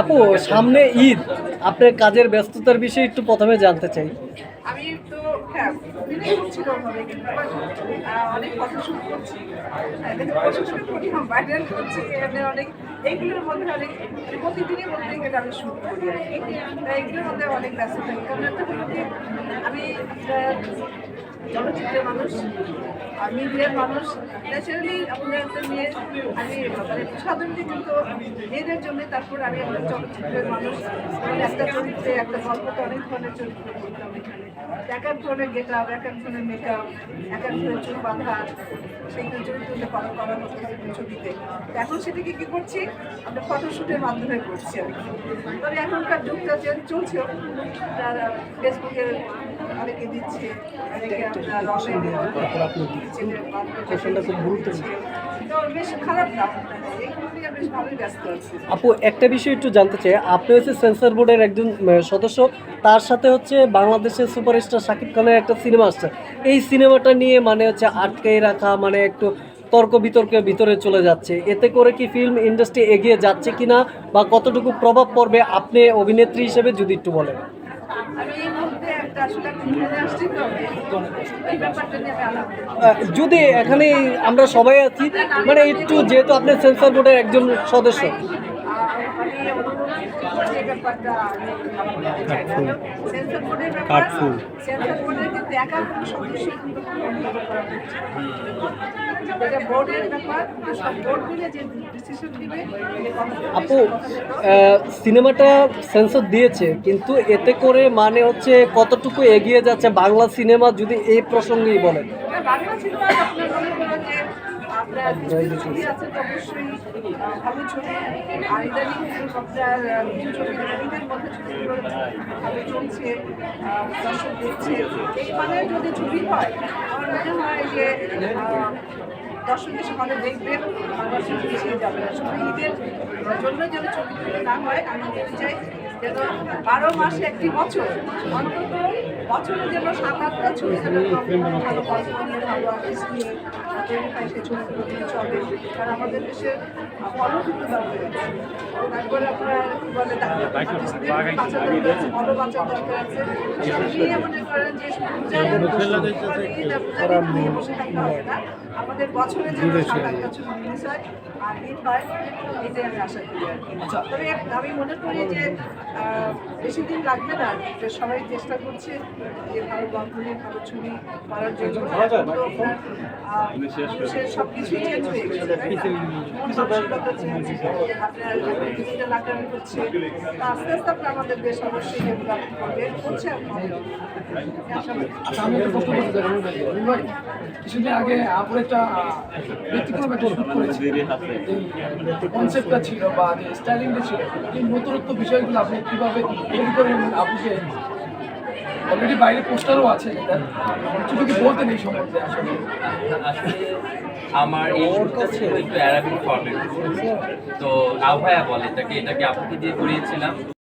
আপু সামনে ঈদ। আপনার কাজের ব্যস্ততার বিষয়ে একটু প্রথমে জানতে চাই। আমি চলচ্চিত্রের মানুষ আর মিডিয়ার মানুষ, ন্যাচারালি আপনার একটা মেয়ে, আমি মানে সাধারণত কিন্তু মেয়েদের জন্য তারপর আমি একটা চলচ্চিত্রের মানুষ। একটা চরিত্রে, একটা গল্পতে অনেক ধরনের চরিত্র এক এক ধরনের গেট আপ এক এক ধরনের মেকআপ এক এক ধরনের চুল বাঁধা সেইগুলো চরিত্রগুলো করা করা হতো ছবিতে। এখন সেটাকে কী করছি? আমরা ফটোশ্যুটের মাধ্যমে করছি আর কি। তবে এখনকার যুগটা যে চলছে তারা ফেসবুকে অনেকে দিচ্ছে, অনেকে আপু, একটা বিষয় একটু জানতে চাই। আপনি হচ্ছে সেন্সর বোর্ডের একজন সদস্য। তার সাথে হচ্ছে বাংলাদেশের সুপারস্টার শাকিব খানের একটা সিনেমা আসছে। এই সিনেমাটা নিয়ে মানে হচ্ছে আটকে রাখা মানে একটু তর্ক বিতর্কের ভিতরে চলে যাচ্ছে। এতে করে কি ফিল্ম ইন্ডাস্ট্রি এগিয়ে যাচ্ছে কিনা বা কতটুকু প্রভাব পড়বে আপনি অভিনেত্রী হিসেবে যদি একটু বলেন? আমি যদি এখানে আমরা সবাই আছি মানে একটু যেহেতু আপনি সেন্সর বোর্ডের একজন সদস্য। আহ, এটা বোর্ডের ব্যাপার সব বোর্ড মিলে যে ডিসিশন দিবে আপু সিনেমাটা সেন্সর দিয়েছে কিন্তু এতে করে মানে হচ্ছে কতটুকু এগিয়ে যাচ্ছে বাংলা সিনেমা যদি এই প্রসঙ্গেই বলেন? বাংলা সিনেমা আপনার মনে করেন যে আপনার কিছু কিছু ছবি আছে তো অবশ্যই ভালো ছবি। আর ইদানিং আপনার কিছু ছবি ঈদের মধ্যে ছবিগুলো ভালো চলছে দর্শক দেখছে। এই মানে যদি ছবি হয় আমার মনে হয় যে দর্শক এসে ভালো দেখবেন দর্শক পিছিয়ে যাবেন শুধু ঈদের জন্য যেন ছবি না হয়, আমি চাই যেন বারো মাসে একটি বছর অন্তত বছরে যেন সাত আটটা ছবি ভালো নিয়ে ভালো আর্টিস্ট নিয়ে তৈরি হয় সেই ছবিগুলো নিয়ে চলে। কারণ আমাদের দরকার তারপরে আপনার বলে দরকার আছে ভালো বাঁচার দরকার আছে। সব নিয়ে মনে করেন যে পূজার ঈদ বসে থাকতে হবে না। আমাদের বছরে যেন সাত আটটা ছবি রিলিজ হয় আর হয় এটাই আমি আশা করি আর কি। তবে আমি মনে করি যে বেশি দিন লাগবে না সবাই চেষ্টা করছে যে ভালো গল্প নিয়ে ভালো জন্য এখন তো আপনার, আহ, মানুষের সব কিছুই চেঞ্জ হয়ে গেছে তাই না? মন মানসিকতা চেঞ্জ আপনার ডিজিটাল আকারে হচ্ছে আস্তে আস্তে আপনার আমাদের দেশ অবশ্যই ডেভেলপ করবে হচ্ছে আর হবে। আশা করি। আমি একটা প্রশ্ন করতে চাই রবীন্দ্র ভাই। রবীন্দ্র ভাই কিছুদিন আগে আপুর একটা ব্যতিক্রম একটা শুট করেছি কনসেপ্টটা ছিল বা যে স্টাইলিংটা ছিল এই নতুনত্ব বিষয়গুলো আপনি কীভাবে তৈরি করে আপুকে অলরেডি বাইরে পোস্টারও আছে কিছু কি বলতে নেই সম্বন্ধে আমার এই শুটটা ছিল একটু অ্যারাবিক ফর্মেট তো আবহায়া বলে তাকে এটাকে আপনাকে দিয়ে করিয়েছিলাম।